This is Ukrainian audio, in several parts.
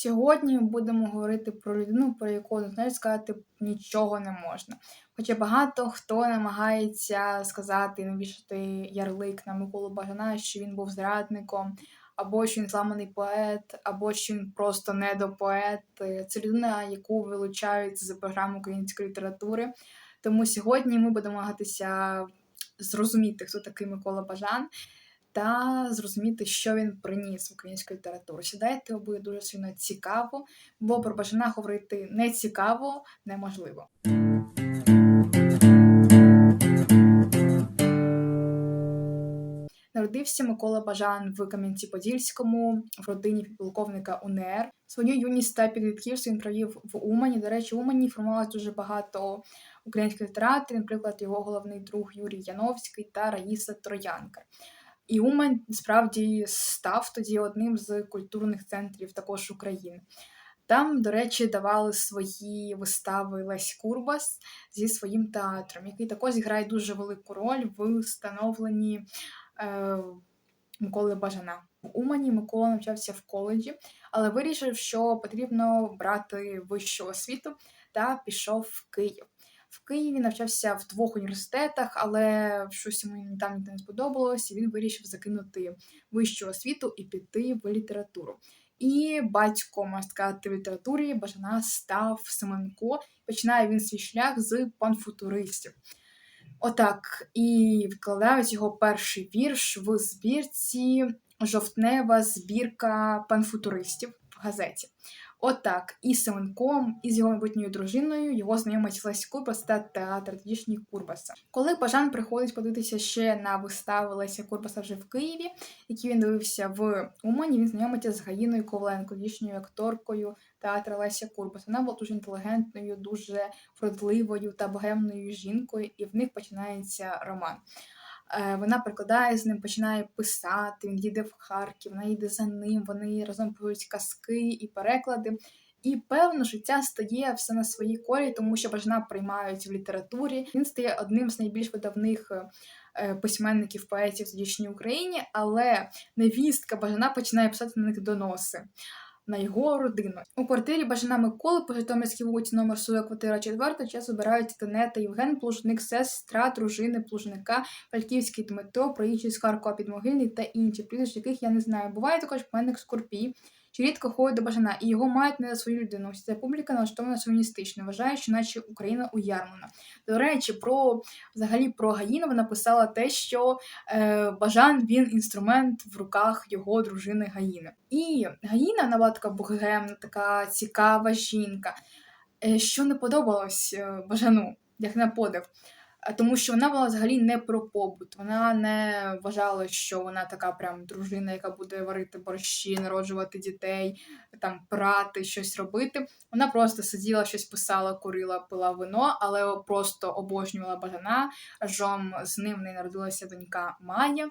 Сьогодні будемо говорити про людину, про яку знаєш, сказати нічого не можна. Хоча багато хто намагається сказати, навішати ярлик на Миколу Бажана, що він був зрадником, або що він зламаний поет, або що він просто недопоет. Це людина, яку вилучають з програми української літератури. Тому сьогодні ми будемо намагатися зрозуміти, хто такий Микола Бажан та зрозуміти, що він приніс в українську літературу. Сідайте, буде дуже сильно цікаво, бо про Бажана говорити не цікаво, неможливо. Народився Микола Бажан в Кам'янці-Подільському в родині підполковника УНР. Свою юність та підлітківство він провів в Умані. До речі, в Умані формувалось дуже багато українських літераторів, наприклад, його головний друг Юрій Яновський та Раїса Троянка. І Умань справді став тоді одним з культурних центрів також України. Там, до речі, давали свої вистави Лесь Курбас зі своїм театром, який також грає дуже велику роль в становленні е, Миколи Бажана. В Умані Микола навчався в коледжі, але вирішив, що потрібно брати вищу освіту та пішов в Київ. В Києві навчався в двох університетах, але щось йому там не сподобалось, і він вирішив закинути вищу освіту і піти в літературу. І батько, можна в літературі Бажана став Семенко. Починає він свій шлях з панфутуристів. Отак, і викладають його перший вірш в збірці Жовтнева збірка панфутуристів в газеті. Отак, і Семенком, і з його майбутньою дружиною його знайомить Лесь Курбас та театр тодішній Курбаса. Коли Бажан приходить подивитися ще на вистави Леся Курбаса вже в Києві, які він дивився в Умані, він знайомиться з Гаїною Ковленко, тодішньою акторкою театру Леся Курбаса. Вона була дуже інтелігентною, дуже вродливою та богемною жінкою, і в них починається роман. Е, вона прикладає з ним, починає писати. Він їде в Харків, вона їде за ним. Вони разом пишуть казки і переклади. І певно, життя стає все на своїй колі, тому що Бажана приймають в літературі. Він стає одним з найбільш видавних е, письменників поетів в тодішній Україні, але невістка Бажана починає писати на них доноси на його родину. У квартирі Бажана Миколи по Житомирській вулиці номер 40, квартира 4 час обирають Тенета Євген Плужник, сестра, дружини Плужника, Фальківський Дмитро, проїжджі з Харкова Підмогильний та інші, прізвищ яких я не знаю. Буває також пленник Скорпій що рідко ходить до Бажана, і його мають не за свою людину. Ця публіка налаштована шовіністично, вважає, що наче Україна уярмлена. До речі, про взагалі про Гаїнова написала те, що е, Бажан він інструмент в руках його дружини Гаїни. І Гаїна набагато богемна, така цікава жінка, е, що не подобалось е, Бажану, як на подив тому що вона була взагалі не про побут. Вона не вважала, що вона така прям дружина, яка буде варити борщі, народжувати дітей, там прати, щось робити. Вона просто сиділа, щось писала, курила, пила вино, але просто обожнювала Бажана. Разом з ним в неї народилася донька Майя.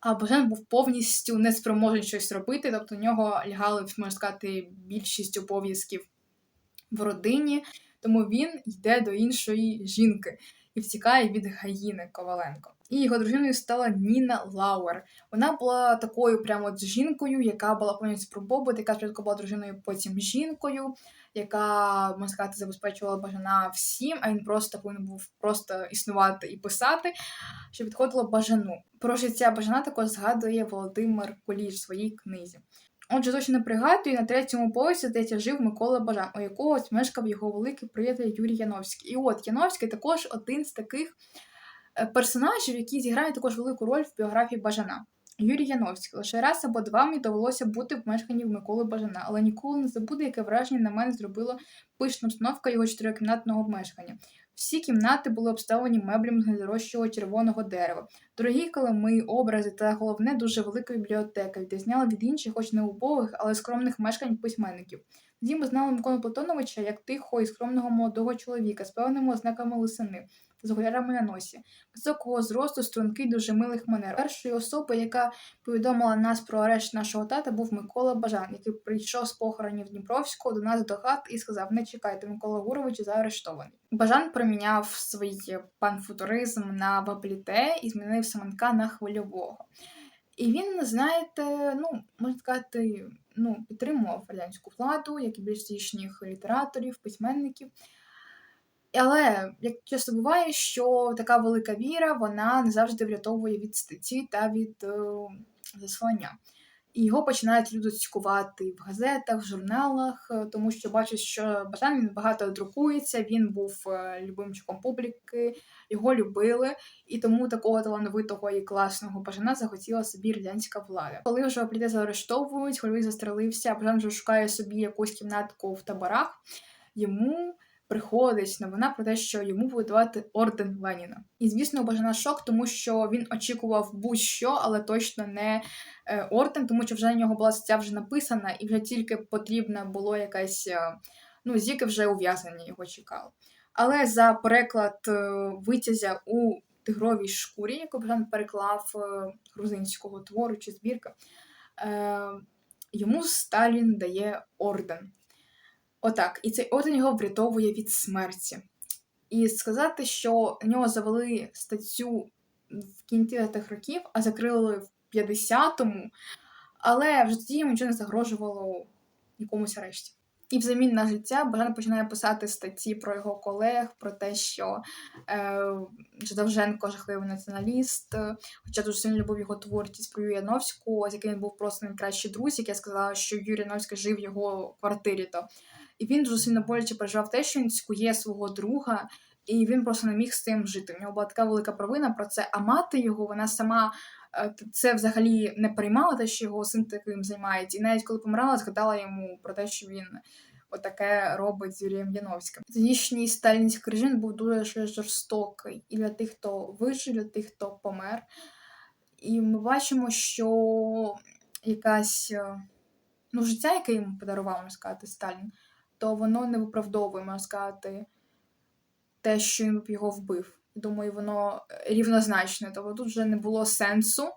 А Бажан був повністю неспроможний щось робити, тобто в нього лягали, можна сказати, більшість обов'язків в родині, тому він йде до іншої жінки і втікає від Гаїни Коваленко. І його дружиною стала Ніна Лауер. Вона була такою прямо от жінкою, яка була повністю про яка спочатку була дружиною, потім жінкою, яка, можна сказати, забезпечувала бажана всім, а він просто повинен був просто існувати і писати, що підходило бажану. Про життя бажана також згадує Володимир Куліш в своїй книзі. Отже, точно пригадую, на третьому поверсі здається, жив Микола Бажан, у якого мешкав його великий приятель Юрій Яновський. І от Яновський також один з таких е, персонажів, які зіграють також велику роль в біографії Бажана. Юрій Яновський. Лише раз або два мені довелося бути в мешканні Миколи Бажана, але ніколи не забуде, яке враження на мене зробила пишна обстановка його чотирикімнатного мешкання. Всі кімнати були обставлені меблями з найдорожчого червоного дерева, дорогі калими, образи та головне дуже велика бібліотека, відрізняла від інших, хоч не убогих, але скромних мешкань письменників. Тоді ми знали Микону Платоновича як тихого і скромного молодого чоловіка з певними ознаками лисини з окулярами на носі, високого зросту, стрункий, дуже милих манер. Першою особою, яка повідомила нас про арешт нашого тата, був Микола Бажан, який прийшов з похоронів Дніпровського до нас до хат і сказав: Не чекайте, Микола Гурович заарештований. Бажан проміняв свій панфутуризм на бабліте і змінив Семенка на хвильового. І він, знаєте, ну, можна сказати, ну, підтримував радянську владу, як і більш їхніх літераторів, письменників. Але як часто буває, що така велика віра вона не завжди врятовує від статті та від е, заслання. І його починають люди цькувати в газетах, в журналах, е, тому що бачать, що Бажан багато друкується, він був е, любимчиком публіки, його любили, і тому такого талановитого і класного Бажана захотіла собі радянська влада. Коли вже Пліде заарештовують, коли застрелився, Бажан вже шукає собі якусь кімнатку в таборах. Йому приходить новина про те, що йому будуть давати орден Леніна. І звісно, Бажана шок, тому що він очікував будь-що, але точно не е, орден, тому що вже на нього була стаття вже написана, і вже тільки потрібна було якась. Е, ну, зіки вже ув'язані його чекали. Але за переклад е, витязя у тигровій шкурі, яку Бажан переклав грузинського твору чи збірка, йому Сталін дає орден. Отак, і цей орден його врятовує від смерті. І сказати, що на нього завели статтю в кінці тих років, а закрили в 50-му, але вже тоді йому нічого не загрожувало якомусь решті. І взамін на життя Бажан починає писати статті про його колег, про те, що е, Ждовженко жахливий націоналіст, хоча дуже сильно любив його творчість про Юрія Яновську, з яким він був просто найкращий друзі, як я сказала, що Юрій Яновський жив в його квартирі. то і він дуже сильно боляче переживав те, що він цькує свого друга, і він просто не міг з цим жити. У нього була така велика провина про це. А мати його, вона сама е, це взагалі не приймала, те, що його син таким займається. І навіть коли помирала, згадала йому про те, що він отаке робить з Юрієм Яновським. Тодішній сталінський режим був дуже жорстокий і для тих, хто вижив, для тих, хто помер. І ми бачимо, що якась е, ну, життя, яке йому подарував, можна сказати, Сталін то воно не виправдовує, можна сказати, те, що він його вбив. Думаю, воно рівнозначне. Тобто тут вже не було сенсу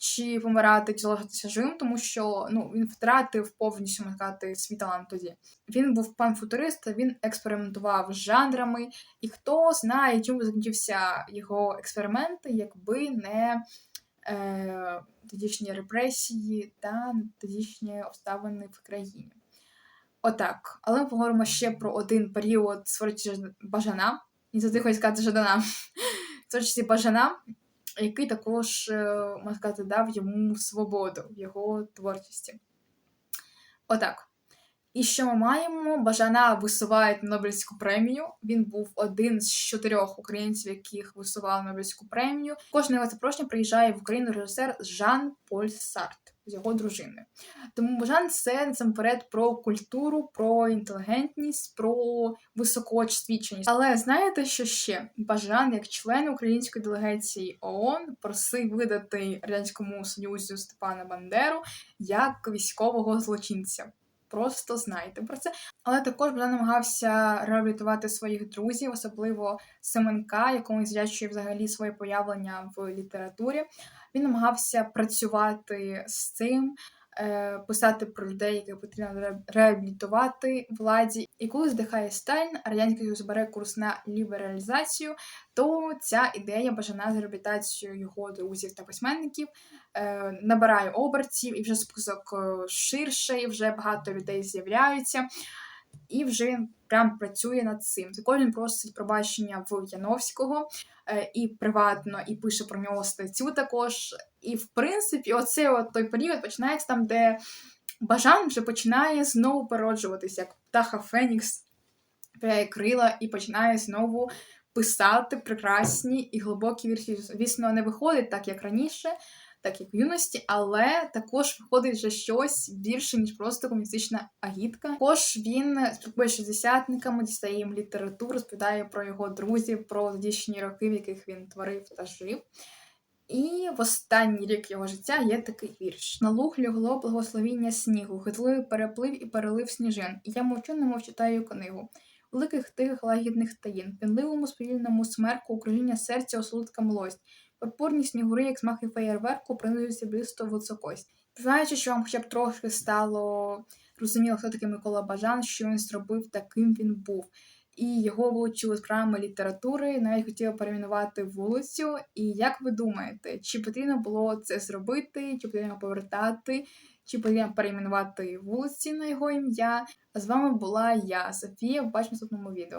чи помирати, чи залишитися живим, тому що ну, він втратив повністю можна сказати, свій талант тоді. Він був пан футурист, він експериментував з жанрами, і хто знає, чому закінчився його експерименти, якби не е, тодішні репресії та тодішні обставини в країні. Отак. Але ми поговоримо ще про один період творчості Бажана. І завжди хочу сказати Жадана. Творчості Бажана, який також, е, можна сказати, дав йому свободу в його творчості. Отак. І що ми маємо? Бажана висувають Нобелівську премію. Він був один з чотирьох українців, яких висували Нобелівську премію. Кожне його запрошення приїжджає в Україну режисер Жан Поль Сарт з його дружиною. Тому Бажан це насамперед про культуру, про інтелігентність, про високоосвіченість. Але знаєте, що ще Бажан, як член української делегації ООН, просив видати радянському союзу Степана Бандеру як військового злочинця. Просто знайте про це. Але також Богдан намагався реабілітувати своїх друзів, особливо Семенка, якому зв'язує взагалі своє появлення в літературі. Він намагався працювати з цим, писати про людей, яких потрібно реабілітувати владі. І коли здихає Сталін, радянський Союз бере курс на лібералізацію, то ця ідея бажана з реабілітацією його друзів та письменників е, набирає обертів, і вже список е, ширший, вже багато людей з'являються. І вже прям працює над цим. Також він просить пробачення в Яновського е, і приватно, і пише про нього статтю також. І, в принципі, оцей от той період починається там, де Бажан вже починає знову породжуватися, як птаха Фенікс п'яє крила і починає знову писати прекрасні і глибокі вірші. Звісно, не виходить так, як раніше так як в юності, але також виходить вже щось більше, ніж просто комуністична агітка. Також він спілкує з шістдесятниками, дістає їм літературу, розповідає про його друзів, про тодішні роки, в яких він творив та жив. І в останній рік його життя є такий вірш: на луг лягло благословіння снігу, хитливий переплив і перелив сніжин. І я мовчу, немов читаю книгу. Великих тихих лагідних таїн, пінливому сповільному смерку, окружіння серця, осолодка млость. Пурпурні снігури, як смахи феєрверку, принизуються близько високость. Знаючи, що вам хоча б трохи стало розуміло, хто такий Микола Бажан, що він зробив, таким він був. І його вилучили з програми літератури, навіть хотіли перейменувати вулицю. І як ви думаєте, чи потрібно було це зробити, чи потрібно повертати, чи потрібно перейменувати вулиці на його ім'я. А з вами була я, Софія. Побачимо в наступному відео.